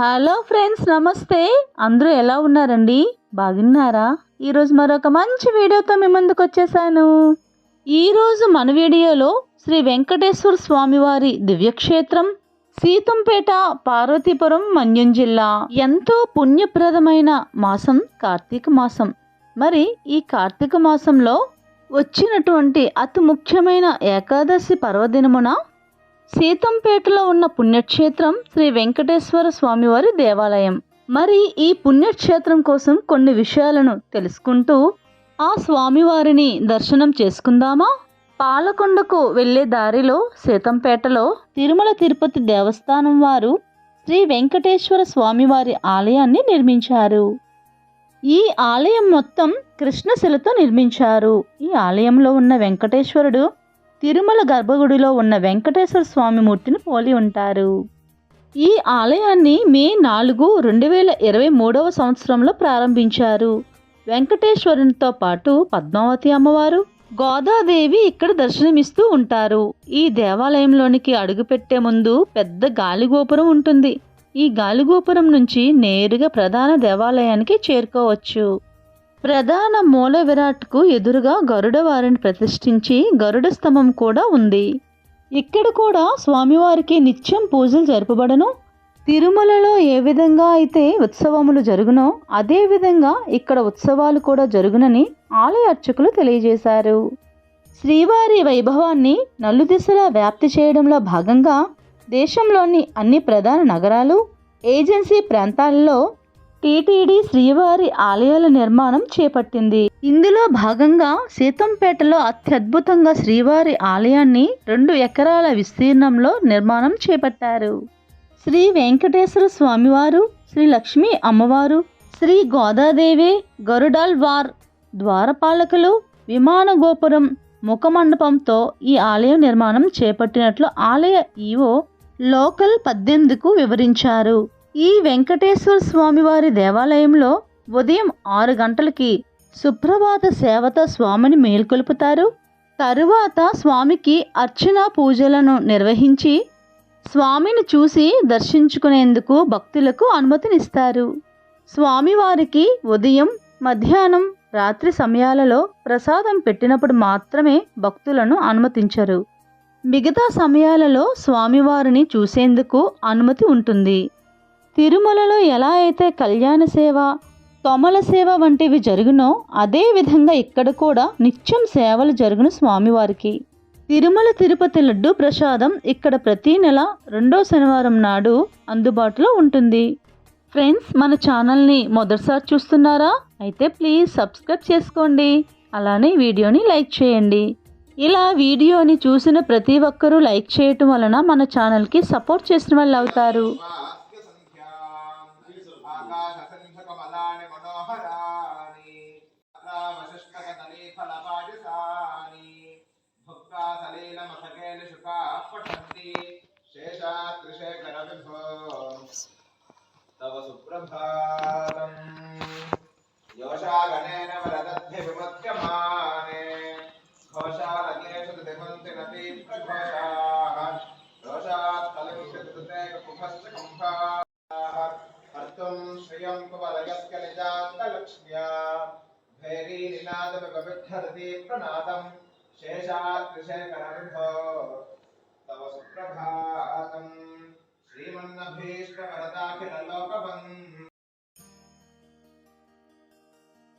Hello friends నమస్తే. అందరూ ఎలా ఉన్నారండి? బాగున్నారా? ఈరోజు మరొక మంచి వీడియోతో మీ ముందుకు వచ్చేసాను. ఈరోజు మన వీడియోలో శ్రీ వెంకటేశ్వర స్వామివారి దివ్యక్షేత్రం సీతంపేట పార్వతీపురం మన్యం జిల్లా. ఎంతో పుణ్యప్రదమైన మాసం కార్తీక మాసం. మరి ఈ కార్తీక మాసంలో వచ్చినటువంటి అతి ముఖ్యమైన ఏకాదశి పర్వదినమున సీతంపేటలో ఉన్న పుణ్యక్షేత్రం శ్రీ వెంకటేశ్వర స్వామివారి దేవాలయం. మరి ఈ పుణ్యక్షేత్రం కోసం కొన్ని విషయాలను తెలుసుకుంటూ ఆ స్వామివారిని దర్శనం చేసుకుందామా? పాలకొండకు వెళ్ళే దారిలో సీతంపేటలో తిరుమల తిరుపతి దేవస్థానం వారు శ్రీ వెంకటేశ్వర స్వామివారి ఆలయాన్ని నిర్మించారు. ఈ ఆలయం మొత్తం కృష్ణశిలతో నిర్మించారు. ఈ ఆలయంలో ఉన్న వెంకటేశ్వరుడు తిరుమల గర్భగుడిలో ఉన్న వెంకటేశ్వర స్వామి మూర్తిని పోలి ఉంటారు. ఈ ఆలయాన్ని మే నాలుగు రెండు వేల ఇరవై మూడవ సంవత్సరంలో ప్రారంభించారు. వెంకటేశ్వరునితో పాటు పద్మావతి అమ్మవారు గోదాదేవి ఇక్కడ దర్శనమిస్తూ ఉంటారు. ఈ దేవాలయంలోనికి అడుగుపెట్టే ముందు పెద్ద గాలిగోపురం ఉంటుంది. ఈ గాలిగోపురం నుంచి నేరుగా ప్రధాన దేవాలయానికి చేరుకోవచ్చు. ప్రధాన మూల విరాట్కు ఎదురుగా గరుడ వారిని ప్రతిష్ఠించి గరుడ స్తంభం కూడా ఉంది. ఇక్కడ కూడా స్వామివారికి నిత్యం పూజలు జరుపబడను. తిరుమలలో ఏ విధంగా అయితే ఉత్సవములు జరుగునో అదే విధంగా ఇక్కడ ఉత్సవాలు కూడా జరుగునని ఆలయ అర్చకులు తెలియజేశారు. శ్రీవారి వైభవాన్ని నలుదిశలా వ్యాప్తి చేయడంలో భాగంగా దేశంలోని అన్ని ప్రధాన నగరాలు ఏజెన్సీ ప్రాంతాల్లో టీటీడీ శ్రీవారి ఆలయాల నిర్మాణం చేపట్టింది. ఇందులో భాగంగా సీతంపేటలో అత్యద్భుతంగా శ్రీవారి ఆలయాన్ని రెండు ఎకరాల విస్తీర్ణంలో నిర్మాణం చేపట్టారు. శ్రీ వెంకటేశ్వర స్వామివారు శ్రీ లక్ష్మీ అమ్మవారు శ్రీ గోదాదేవి గరుడాల్ వార్ ద్వారపాలకులు విమాన గోపురం ముఖమండపంతో ఈ ఆలయ నిర్మాణం చేపట్టినట్లు ఆలయ ఈవో లోకల్ పద్దెనిమిదికు వివరించారు. ఈ వెంకటేశ్వర స్వామివారి దేవాలయంలో ఉదయం ఆరు గంటలకి సుప్రభాత సేవతో స్వామిని మేల్కొలుపుతారు. తరువాత స్వామికి అర్చన పూజలను నిర్వహించి స్వామిని చూసి దర్శించుకునేందుకు భక్తులకు అనుమతినిస్తారు. స్వామివారికి ఉదయం మధ్యాహ్నం రాత్రి సమయాలలో ప్రసాదం పెట్టినప్పుడు మాత్రమే భక్తులను అనుమతించరు. మిగతా సమయాలలో స్వామివారిని చూసేందుకు అనుమతి ఉంటుంది. తిరుమలలో ఎలా అయితే కళ్యాణ సేవ తొమల సేవ వంటివి జరుగునో అదే విధంగా ఇక్కడ కూడా నిత్యం సేవలు జరుగును స్వామివారికి. తిరుమల తిరుపతి లడ్డు ప్రసాదం ఇక్కడ ప్రతి నెల రెండో శనివారం నాడు అందుబాటులో ఉంటుంది. ఫ్రెండ్స్ మన ఛానల్ని మొదటిసారి చూస్తున్నారా? అయితే ప్లీజ్ సబ్స్క్రైబ్ చేసుకోండి. అలానే వీడియోని లైక్ చేయండి. ఇలా వీడియోని చూసిన ప్రతి ఒక్కరూ లైక్ చేయటం వలన మన ఛానల్కి సపోర్ట్ చేసిన వాళ్ళు అవుతారు సలీలమసకేలి శుకా పఠంతి శేషాత్రిశేఖర విభో తవ సుప్రభాతం. యోషాగణేన వరదద్ధి విముచ్యమానే ఘోషారకేషు దిమంతి నదీ ప్రఘోషాః. రోషాత్ కలింశతే కుభశ్చ కంభాః. హర్తుం శ్రియం కువలయస్య నిజాంతలక్ష్మ్యా. భైరీ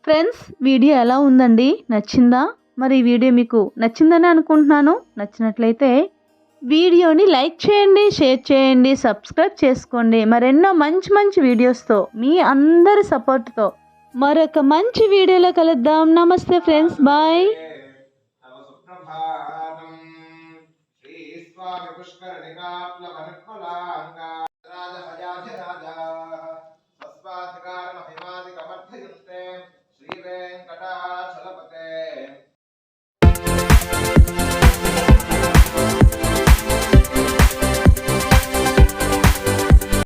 ఫ్రెండ్స్ వీడియో ఎలా ఉందండి? నచ్చిందా? మరి ఈ వీడియో మీకు నచ్చిందని అనుకుంటున్నాను. నచ్చినట్లయితే వీడియోని లైక్ చేయండి షేర్ చేయండి సబ్స్క్రైబ్ చేసుకోండి. మరెన్నో మంచి మంచి వీడియోస్తో మీ అందరి సపోర్ట్తో మరొక మంచి వీడియోలో కలుద్దాం. నమస్తే ఫ్రెండ్స్ బాయ్ శ్రీ స్వామి